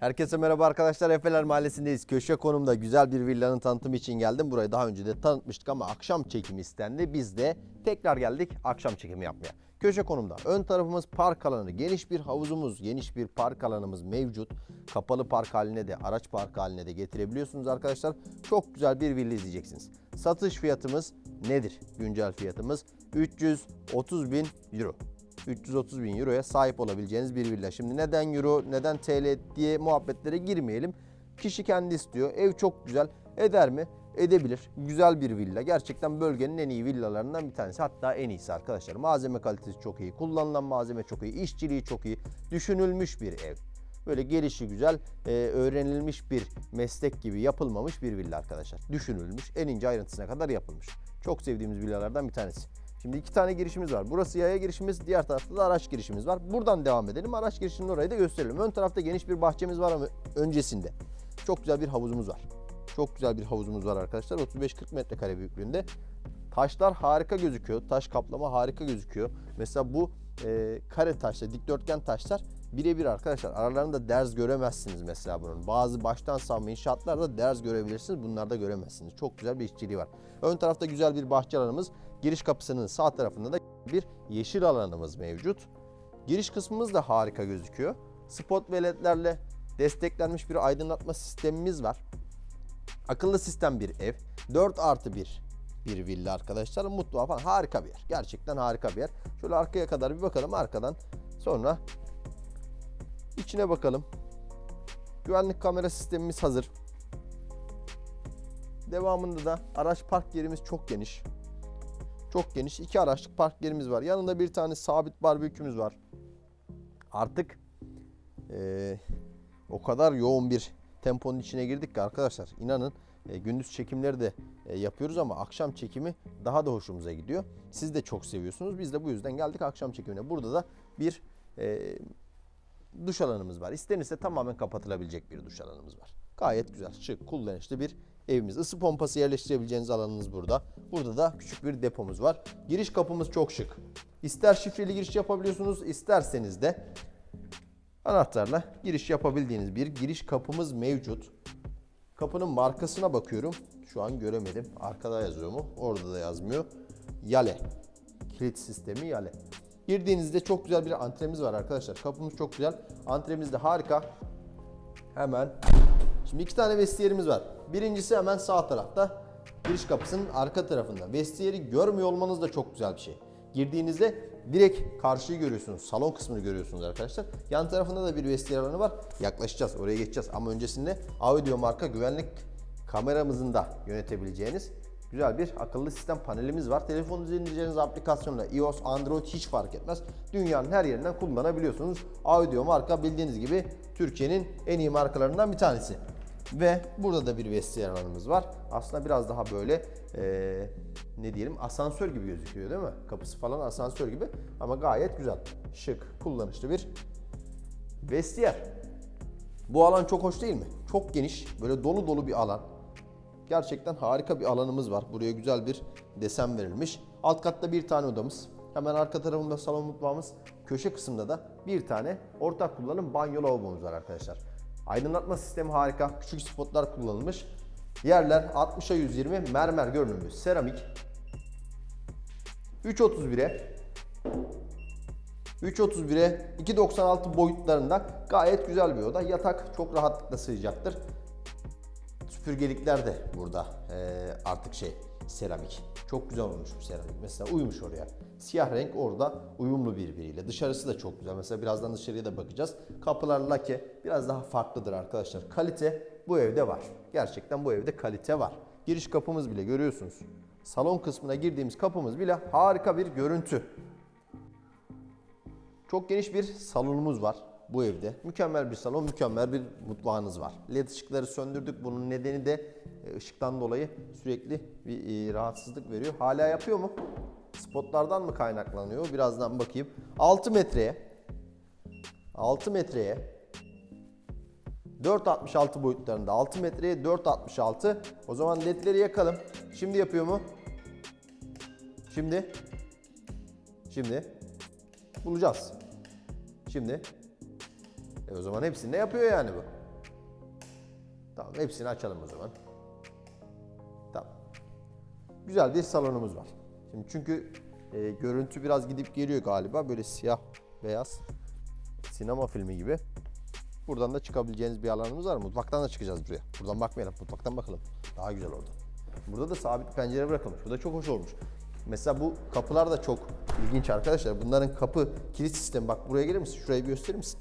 Herkese merhaba arkadaşlar. Efeler Mahallesi'ndeyiz. Köşe konumda güzel bir villanın tanıtımı için geldim. Burayı daha önce de tanıtmıştık ama akşam çekimi istendi. Biz de tekrar geldik akşam çekimi yapmaya. Köşe konumda. Ön tarafımız park alanı. Geniş bir havuzumuz, geniş bir park alanımız mevcut. Kapalı park haline de, araç park haline de getirebiliyorsunuz arkadaşlar. Çok güzel bir villa izleyeceksiniz. Satış fiyatımız nedir? Güncel fiyatımız 330 bin euro. 330 bin euroya sahip olabileceğiniz bir villa. Şimdi neden euro, neden TL diye muhabbetlere girmeyelim. Kişi kendi istiyor. Ev çok güzel. Eder mi? Edebilir. Güzel bir villa. Gerçekten bölgenin en iyi villalarından bir tanesi. Hatta en iyisi arkadaşlar. Malzeme kalitesi çok iyi. Kullanılan malzeme çok iyi. işçiliği çok iyi. Düşünülmüş bir ev. Böyle gelişi güzel, e, öğrenilmiş bir meslek gibi yapılmamış bir villa arkadaşlar. Düşünülmüş, en ince ayrıntısına kadar yapılmış. Çok sevdiğimiz villalardan bir tanesi. Şimdi iki tane girişimiz var. Burası yaya girişimiz, diğer tarafta da araç girişimiz var. Buradan devam edelim. Araç girişinin orayı da gösterelim. Ön tarafta geniş bir bahçemiz var ama öncesinde çok güzel bir havuzumuz var. Çok güzel bir havuzumuz var arkadaşlar. 35-40 metrekare büyüklüğünde. Taşlar harika gözüküyor. Taş kaplama harika gözüküyor. Mesela bu e, kare taşlar, dikdörtgen taşlar birebir arkadaşlar. Aralarında derz göremezsiniz mesela bunun. Bazı baştan savma inşaatlarda derz görebilirsiniz. Bunlarda göremezsiniz. Çok güzel bir işçiliği var. Ön tarafta güzel bir bahçe alanımız. Giriş kapısının sağ tarafında da bir yeşil alanımız mevcut. Giriş kısmımız da harika gözüküyor. Spot ve ledlerle desteklenmiş bir aydınlatma sistemimiz var. Akıllı sistem bir ev. 4 artı 1 bir villa arkadaşlar. Mutfağı falan harika bir yer. Gerçekten harika bir yer. Şöyle arkaya kadar bir bakalım arkadan. Sonra içine bakalım. Güvenlik kamera sistemimiz hazır. Devamında da araç park yerimiz çok geniş. Çok geniş. iki araçlık park yerimiz var. Yanında bir tane sabit barbekümüz var. Artık eee, o kadar yoğun bir temponun içine girdik ki arkadaşlar inanın e, gündüz çekimleri de e, yapıyoruz ama akşam çekimi daha da hoşumuza gidiyor. Siz de çok seviyorsunuz. Biz de bu yüzden geldik akşam çekimine. Burada da bir e, duş alanımız var. İstenirse tamamen kapatılabilecek bir duş alanımız var. Gayet güzel, şık, kullanışlı bir evimiz. Isı pompası yerleştirebileceğiniz alanınız burada. Burada da küçük bir depomuz var. Giriş kapımız çok şık. İster şifreli giriş yapabiliyorsunuz, isterseniz de anahtarla giriş yapabildiğiniz bir giriş kapımız mevcut. Kapının markasına bakıyorum. Şu an göremedim. Arkada yazıyor mu? Orada da yazmıyor. Yale. Kilit sistemi Yale. Girdiğinizde çok güzel bir antremiz var arkadaşlar. Kapımız çok güzel. Antremiz de harika. Hemen. Şimdi iki tane vestiyerimiz var. Birincisi hemen sağ tarafta. Giriş kapısının arka tarafında. Vestiyeri görmüyor olmanız da çok güzel bir şey. Girdiğinizde direkt karşıyı görüyorsunuz. Salon kısmını görüyorsunuz arkadaşlar. Yan tarafında da bir vestiyer alanı var. Yaklaşacağız. Oraya geçeceğiz. Ama öncesinde audio marka güvenlik kameramızın da yönetebileceğiniz güzel bir akıllı sistem panelimiz var. Telefonunuza indireceğiniz aplikasyonla iOS, Android hiç fark etmez. Dünyanın her yerinden kullanabiliyorsunuz. Audio marka bildiğiniz gibi Türkiye'nin en iyi markalarından bir tanesi. Ve burada da bir vestiyer alanımız var. Aslında biraz daha böyle eee, ne diyelim asansör gibi gözüküyor değil mi? Kapısı falan asansör gibi ama gayet güzel. Şık, kullanışlı bir vestiyer. Bu alan çok hoş değil mi? Çok geniş, böyle dolu dolu bir alan. Gerçekten harika bir alanımız var. Buraya güzel bir desen verilmiş. Alt katta bir tane odamız. Hemen arka tarafında salon mutfağımız. Köşe kısımda da bir tane ortak kullanım banyo lavabomuz var arkadaşlar. Aydınlatma sistemi harika. Küçük spotlar kullanılmış. Yerler 60'a 120 mermer görünümlü seramik. 3.31'e 3.31'e 2.96 boyutlarında gayet güzel bir oda. Yatak çok rahatlıkla sığacaktır. Süpürgelikler de burada eee, artık şey seramik. Çok güzel olmuş bu seramik. Mesela uyumuş oraya. Siyah renk orada uyumlu birbiriyle. Dışarısı da çok güzel. Mesela birazdan dışarıya da bakacağız. Kapılar lake biraz daha farklıdır arkadaşlar. Kalite bu evde var. Gerçekten bu evde kalite var. Giriş kapımız bile görüyorsunuz. Salon kısmına girdiğimiz kapımız bile harika bir görüntü. Çok geniş bir salonumuz var bu evde. Mükemmel bir salon, mükemmel bir mutfağınız var. LED ışıkları söndürdük. Bunun nedeni de e, ışıktan dolayı sürekli bir e, rahatsızlık veriyor. Hala yapıyor mu? Spotlardan mı kaynaklanıyor? Birazdan bakayım. 6 metreye 6 metreye 4.66 boyutlarında 6 metreye 4.66 o zaman ledleri yakalım. Şimdi yapıyor mu? Şimdi Şimdi bulacağız. Şimdi e o zaman hepsini de yapıyor yani bu. Tamam hepsini açalım o zaman. Tamam. Güzel bir salonumuz var. Şimdi çünkü e, görüntü biraz gidip geliyor galiba. Böyle siyah beyaz sinema filmi gibi. Buradan da çıkabileceğiniz bir alanımız var. Mutfaktan da çıkacağız buraya. Buradan bakmayalım. Mutfaktan bakalım. Daha güzel orada. Burada da sabit pencere bırakılmış. Bu da çok hoş olmuş. Mesela bu kapılar da çok ilginç arkadaşlar. Bunların kapı kilit sistemi. Bak buraya gelir misin? Şurayı bir gösterir misin?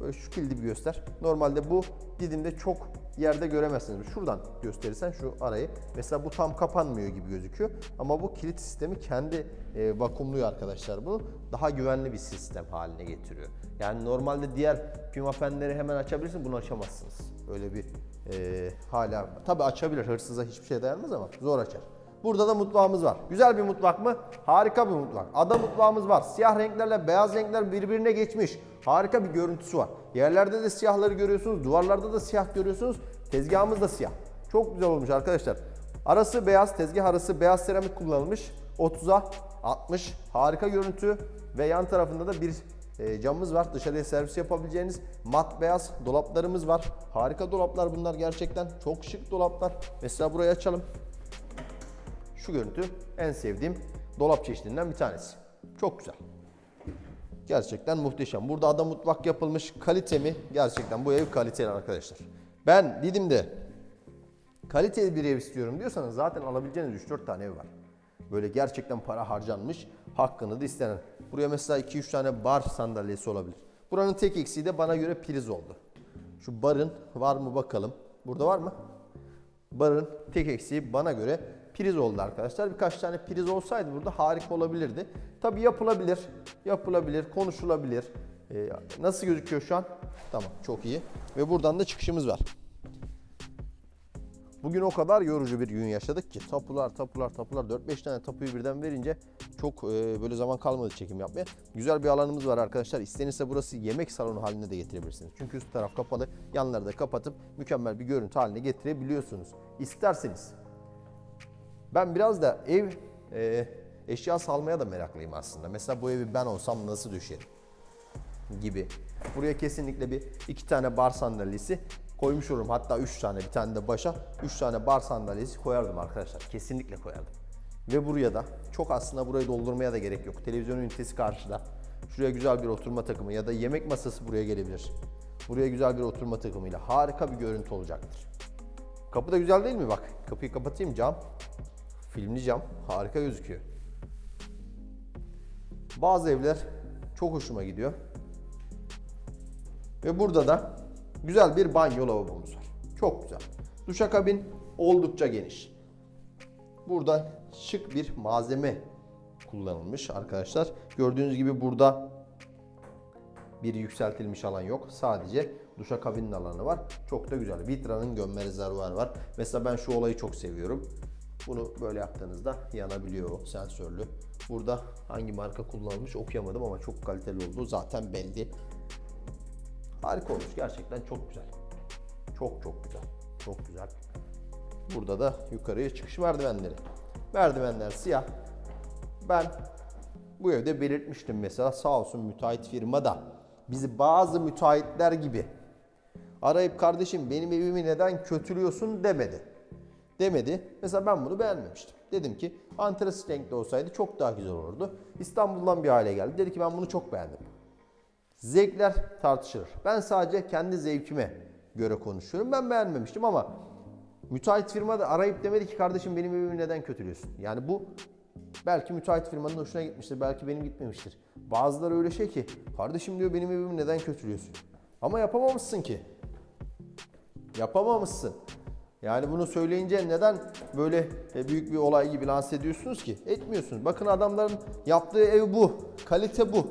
Böyle şu kilidi bir göster. Normalde bu Didim'de çok yerde göremezsiniz. Şuradan gösterirsen şu arayı. Mesela bu tam kapanmıyor gibi gözüküyor. Ama bu kilit sistemi kendi e, vakumluyor arkadaşlar bunu. Daha güvenli bir sistem haline getiriyor. Yani normalde diğer pimapenleri hemen açabilirsin. Bunu açamazsınız. Öyle bir e, hala. Tabi açabilir. Hırsıza hiçbir şey dayanmaz ama zor açar. Burada da mutfağımız var. Güzel bir mutfak mı? Harika bir mutfak. Ada mutfağımız var. Siyah renklerle beyaz renkler birbirine geçmiş. Harika bir görüntüsü var. Yerlerde de siyahları görüyorsunuz. Duvarlarda da siyah görüyorsunuz. Tezgahımız da siyah. Çok güzel olmuş arkadaşlar. Arası beyaz, tezgah arası beyaz seramik kullanılmış. 30'a 60. Harika görüntü. Ve yan tarafında da bir e, camımız var. Dışarıya servis yapabileceğiniz mat beyaz dolaplarımız var. Harika dolaplar bunlar gerçekten. Çok şık dolaplar. Mesela burayı açalım. Şu görüntü en sevdiğim dolap çeşidinden bir tanesi. Çok güzel. Gerçekten muhteşem. Burada ada mutfak yapılmış. Kalite mi? Gerçekten bu ev kaliteli arkadaşlar. Ben Didim'de kaliteli bir ev istiyorum diyorsanız zaten alabileceğiniz 3-4 tane ev var. Böyle gerçekten para harcanmış, hakkını da istenen. Buraya mesela 2-3 tane bar sandalyesi olabilir. Buranın tek eksiği de bana göre priz oldu. Şu barın var mı bakalım. Burada var mı? Barın tek eksiği bana göre priz oldu arkadaşlar. Birkaç tane priz olsaydı burada harika olabilirdi. Tabi yapılabilir, yapılabilir, konuşulabilir. Ee, nasıl gözüküyor şu an? Tamam, çok iyi. Ve buradan da çıkışımız var. Bugün o kadar yorucu bir gün yaşadık ki tapular tapular tapular 4-5 tane tapuyu birden verince çok e, böyle zaman kalmadı çekim yapmaya. Güzel bir alanımız var arkadaşlar. İstenirse burası yemek salonu haline de getirebilirsiniz. Çünkü üst taraf kapalı. Yanları da kapatıp mükemmel bir görüntü haline getirebiliyorsunuz. İsterseniz. Ben biraz da ev e, eşya salmaya da meraklıyım aslında. Mesela bu evi ben olsam nasıl düşerim? gibi. Buraya kesinlikle bir iki tane bar sandalyesi koymuş olurum. Hatta üç tane bir tane de başa üç tane bar sandalyesi koyardım arkadaşlar. Kesinlikle koyardım. Ve buraya da çok aslında burayı doldurmaya da gerek yok. Televizyon ünitesi karşıda. Şuraya güzel bir oturma takımı ya da yemek masası buraya gelebilir. Buraya güzel bir oturma takımıyla harika bir görüntü olacaktır. Kapı da güzel değil mi bak? Kapıyı kapatayım cam. Filmli cam. Harika gözüküyor. Bazı evler çok hoşuma gidiyor. Ve burada da güzel bir banyo lavabomuz var. Çok güzel. Duşakabin oldukça geniş. Burada şık bir malzeme kullanılmış arkadaşlar. Gördüğünüz gibi burada bir yükseltilmiş alan yok. Sadece duşakabinin alanı var. Çok da güzel. Vitra'nın gömme rezervuarı var. Mesela ben şu olayı çok seviyorum. Bunu böyle yaptığınızda yanabiliyor o sensörlü. Burada hangi marka kullanılmış okuyamadım ama çok kaliteli olduğu zaten belli. Harika olmuş gerçekten çok güzel. Çok çok güzel. Çok güzel. Burada da yukarıya çıkış merdivenleri. Merdivenler siyah. Ben bu evde belirtmiştim mesela sağ olsun müteahhit firma da bizi bazı müteahhitler gibi arayıp kardeşim benim evimi neden kötülüyorsun demedi. Demedi. Mesela ben bunu beğenmemiştim. Dedim ki antrasit renkli olsaydı çok daha güzel olurdu. İstanbul'dan bir aile geldi. Dedi ki ben bunu çok beğendim. Zevkler tartışılır. Ben sadece kendi zevkime göre konuşuyorum. Ben beğenmemiştim ama müteahhit firma da arayıp demedi ki kardeşim benim evimi neden kötülüyorsun? Yani bu belki müteahhit firmanın hoşuna gitmiştir. Belki benim gitmemiştir. Bazıları öyle şey ki kardeşim diyor benim evimi neden kötülüyorsun? Ama yapamamışsın ki. Yapamamışsın. Yani bunu söyleyince neden böyle e, büyük bir olay gibi lanse ediyorsunuz ki? Etmiyorsunuz. Bakın adamların yaptığı ev bu. Kalite bu.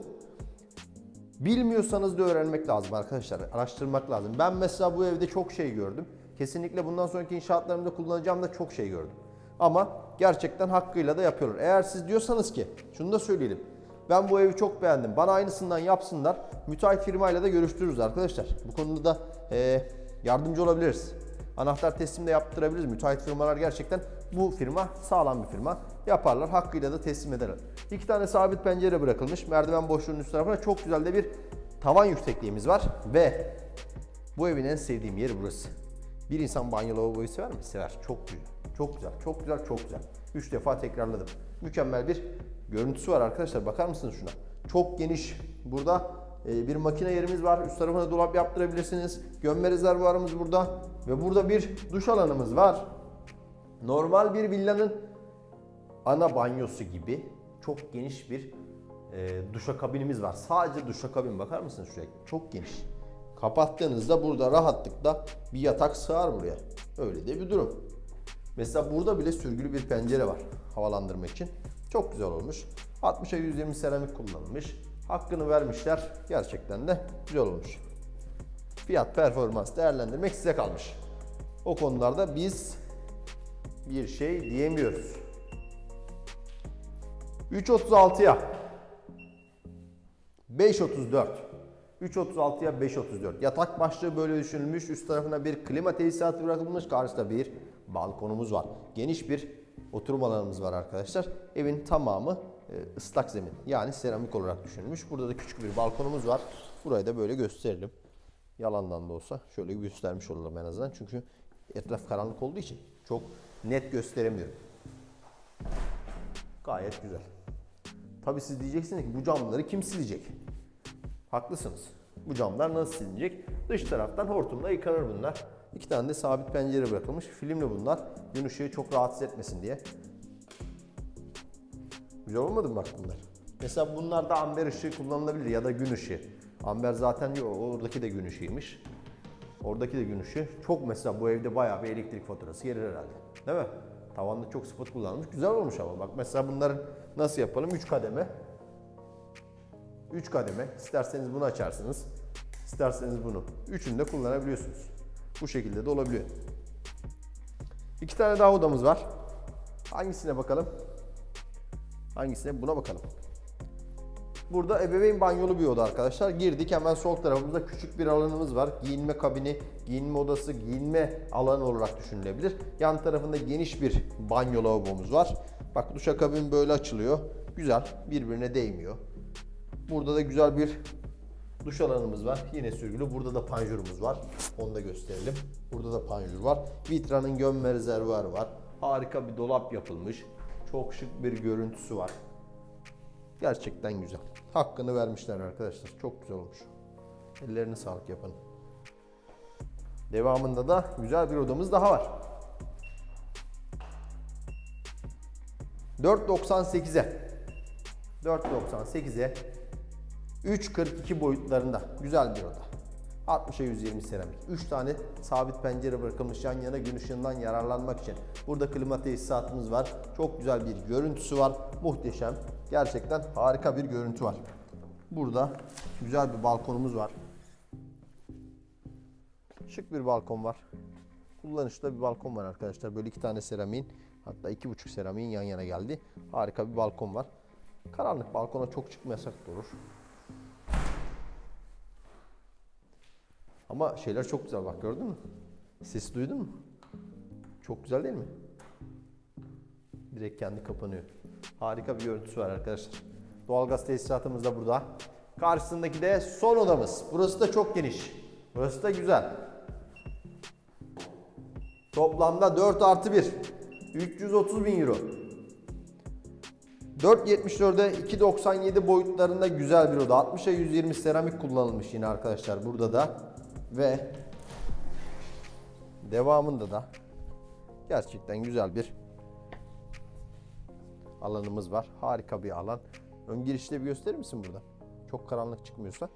Bilmiyorsanız da öğrenmek lazım arkadaşlar. Araştırmak lazım. Ben mesela bu evde çok şey gördüm. Kesinlikle bundan sonraki inşaatlarımda kullanacağım da çok şey gördüm. Ama gerçekten hakkıyla da yapıyorlar. Eğer siz diyorsanız ki, şunu da söyleyelim. Ben bu evi çok beğendim. Bana aynısından yapsınlar. Müteahhit firmayla da görüştürürüz arkadaşlar. Bu konuda da e, yardımcı olabiliriz. Anahtar teslim de yaptırabiliriz. Müteahhit firmalar gerçekten bu firma sağlam bir firma. Yaparlar. Hakkıyla da teslim ederler. İki tane sabit pencere bırakılmış. Merdiven boşluğunun üst tarafına çok güzel de bir tavan yüksekliğimiz var. Ve bu evin en sevdiğim yeri burası. Bir insan banyo lavaboyu sever mi? Sever. Çok güzel. Çok güzel. Çok güzel. Çok güzel. 3 defa tekrarladım. Mükemmel bir görüntüsü var arkadaşlar. Bakar mısınız şuna? Çok geniş. Burada bir makine yerimiz var. Üst tarafına dolap yaptırabilirsiniz. Gömme rezervuarımız burada. Ve burada bir duş alanımız var. Normal bir villanın ana banyosu gibi çok geniş bir e, duşakabinimiz var. Sadece duşakabin bakar mısınız şuraya? Çok geniş. Kapattığınızda burada rahatlıkla bir yatak sığar buraya. Öyle de bir durum. Mesela burada bile sürgülü bir pencere var havalandırmak için. Çok güzel olmuş. 60'a 120 seramik kullanılmış. Hakkını vermişler. Gerçekten de güzel olmuş. Fiyat performans değerlendirmek size kalmış. O konularda biz bir şey diyemiyoruz. 3.36'ya 5.34 3.36'ya 5.34 Yatak başlığı böyle düşünülmüş. Üst tarafına bir klima tesisatı bırakılmış. Karşıda bir balkonumuz var. Geniş bir oturum alanımız var arkadaşlar. Evin tamamı ıslak zemin. Yani seramik olarak düşünülmüş. Burada da küçük bir balkonumuz var. Burayı da böyle gösterelim. Yalandan da olsa şöyle göstermiş olalım en azından. Çünkü etraf karanlık olduğu için çok net gösteremiyorum. Gayet güzel. Tabii siz diyeceksiniz ki bu camları kim silecek? Haklısınız. Bu camlar nasıl silinecek? Dış taraftan hortumla yıkanır bunlar. İki tane de sabit pencere bırakılmış. Filmli bunlar. Gün ışığı çok rahatsız etmesin diye. Güzel olmadı mı bak bunlar? Mesela bunlarda amber ışığı kullanılabilir ya da gün ışığı. Amber zaten yok. Oradaki de gün ışığıymış. Oradaki de gün ışığı. Çok mesela bu evde bayağı bir elektrik faturası gelir herhalde. Değil mi? Tavanda çok spot kullanılmış. Güzel olmuş ama bak mesela bunların nasıl yapalım? 3 kademe. 3 kademe. İsterseniz bunu açarsınız. İsterseniz bunu. Üçünü de kullanabiliyorsunuz. Bu şekilde de olabiliyor. İki tane daha odamız var. Hangisine bakalım? Hangisine? Buna bakalım. Burada ebeveyn banyolu bir oda arkadaşlar. Girdik hemen sol tarafımızda küçük bir alanımız var. Giyinme kabini, giyinme odası, giyinme alanı olarak düşünülebilir. Yan tarafında geniş bir banyo lavabomuz var. Bak duşakabin böyle açılıyor. Güzel, birbirine değmiyor. Burada da güzel bir duş alanımız var. Yine sürgülü. Burada da panjurumuz var. Onu da gösterelim. Burada da panjur var. Vitra'nın gömme rezervuarı var. Harika bir dolap yapılmış. Çok şık bir görüntüsü var. Gerçekten güzel. Hakkını vermişler arkadaşlar. Çok güzel olmuş. Ellerine sağlık yapanın. Devamında da güzel bir odamız daha var. 4.98'e 4.98'e 3.42 boyutlarında güzel bir oda. 60'a 120 seramik. 3 tane sabit pencere bırakılmış yan yana gün ışığından yararlanmak için. Burada klima tesisatımız var. Çok güzel bir görüntüsü var. Muhteşem. Gerçekten harika bir görüntü var. Burada güzel bir balkonumuz var. Şık bir balkon var. Kullanışlı bir balkon var arkadaşlar. Böyle iki tane seramiğin hatta iki buçuk seramiğin yan yana geldi. Harika bir balkon var. Karanlık balkona çok çıkmayasak da Ama şeyler çok güzel bak gördün mü? Sesi duydun mu? Çok güzel değil mi? Direkt kendi kapanıyor. Harika bir görüntüsü var arkadaşlar. Doğalgaz tesisatımız da burada. Karşısındaki de son odamız. Burası da çok geniş. Burası da güzel. Toplamda 4 artı 1. 330 bin euro. 4.74'e 2.97 boyutlarında güzel bir oda. 60'a 120 seramik kullanılmış yine arkadaşlar burada da. Ve devamında da gerçekten güzel bir alanımız var. Harika bir alan. Ön girişte bir gösterir misin burada? Çok karanlık çıkmıyorsa.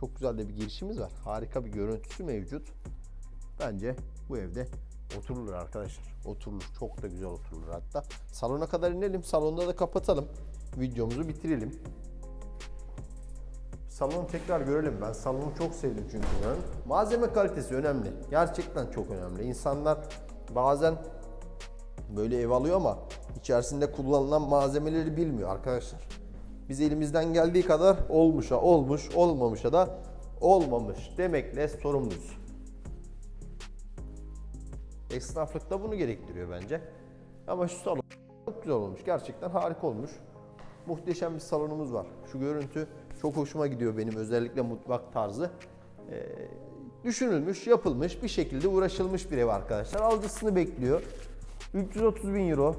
Çok güzel de bir girişimiz var. Harika bir görüntüsü mevcut. Bence bu evde oturulur arkadaşlar. Oturulur. Çok da güzel oturulur hatta. Salona kadar inelim. Salonda da kapatalım. Videomuzu bitirelim. Salonu tekrar görelim. Ben salonu çok sevdim çünkü buranın. Malzeme kalitesi önemli. Gerçekten çok önemli. İnsanlar bazen böyle ev alıyor ama içerisinde kullanılan malzemeleri bilmiyor arkadaşlar. Biz elimizden geldiği kadar olmuşa olmuş, olmamışa da olmamış demekle sorumluyuz. Esnaflık da bunu gerektiriyor bence. Ama şu salon çok güzel olmuş. Gerçekten harika olmuş. Muhteşem bir salonumuz var. Şu görüntü çok hoşuma gidiyor benim özellikle mutfak tarzı. Ee, düşünülmüş, yapılmış, bir şekilde uğraşılmış bir ev arkadaşlar. Alıcısını bekliyor. 330 bin euro.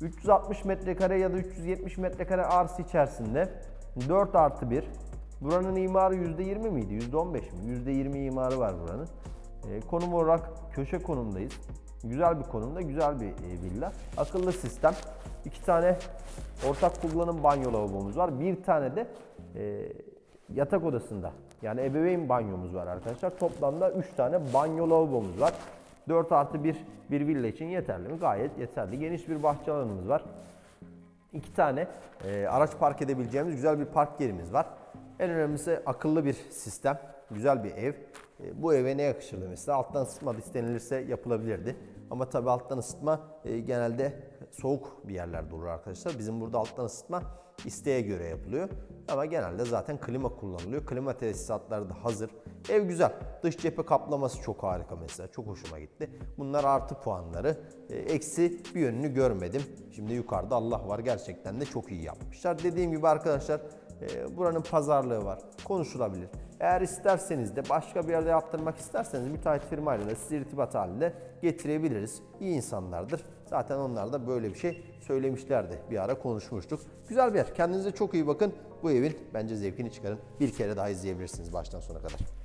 360 metrekare ya da 370 metrekare arsa içerisinde 4 artı 1. Buranın imarı %20 miydi? %15 mi? %20 imarı var buranın. E, konum olarak köşe konumdayız. Güzel bir konumda, güzel bir e, villa. Akıllı sistem. İki tane ortak kullanım banyo lavabomuz var. Bir tane de e, yatak odasında yani ebeveyn banyomuz var arkadaşlar. Toplamda 3 tane banyo lavabomuz var. 4 artı 1 bir villa için yeterli mi? Gayet yeterli. Geniş bir bahçe alanımız var. İki tane e, araç park edebileceğimiz güzel bir park yerimiz var. En önemlisi akıllı bir sistem, güzel bir ev. E, bu eve ne yakışırdı mesela? Alttan ısıtma istenilirse yapılabilirdi. Ama tabii alttan ısıtma e, genelde soğuk bir yerlerde olur arkadaşlar. Bizim burada alttan ısıtma isteğe göre yapılıyor. Ama genelde zaten klima kullanılıyor. Klima tesisatları da hazır. Ev güzel. Dış cephe kaplaması çok harika mesela. Çok hoşuma gitti. Bunlar artı puanları. E, eksi bir yönünü görmedim. Şimdi yukarıda Allah var. Gerçekten de çok iyi yapmışlar. Dediğim gibi arkadaşlar e, buranın pazarlığı var. Konuşulabilir. Eğer isterseniz de başka bir yerde yaptırmak isterseniz müteahhit firmayla da sizi irtibat halinde getirebiliriz. İyi insanlardır. Zaten onlar da böyle bir şey söylemişlerdi. Bir ara konuşmuştuk. Güzel bir yer. Kendinize çok iyi bakın. Bu evin bence zevkini çıkarın. Bir kere daha izleyebilirsiniz baştan sona kadar.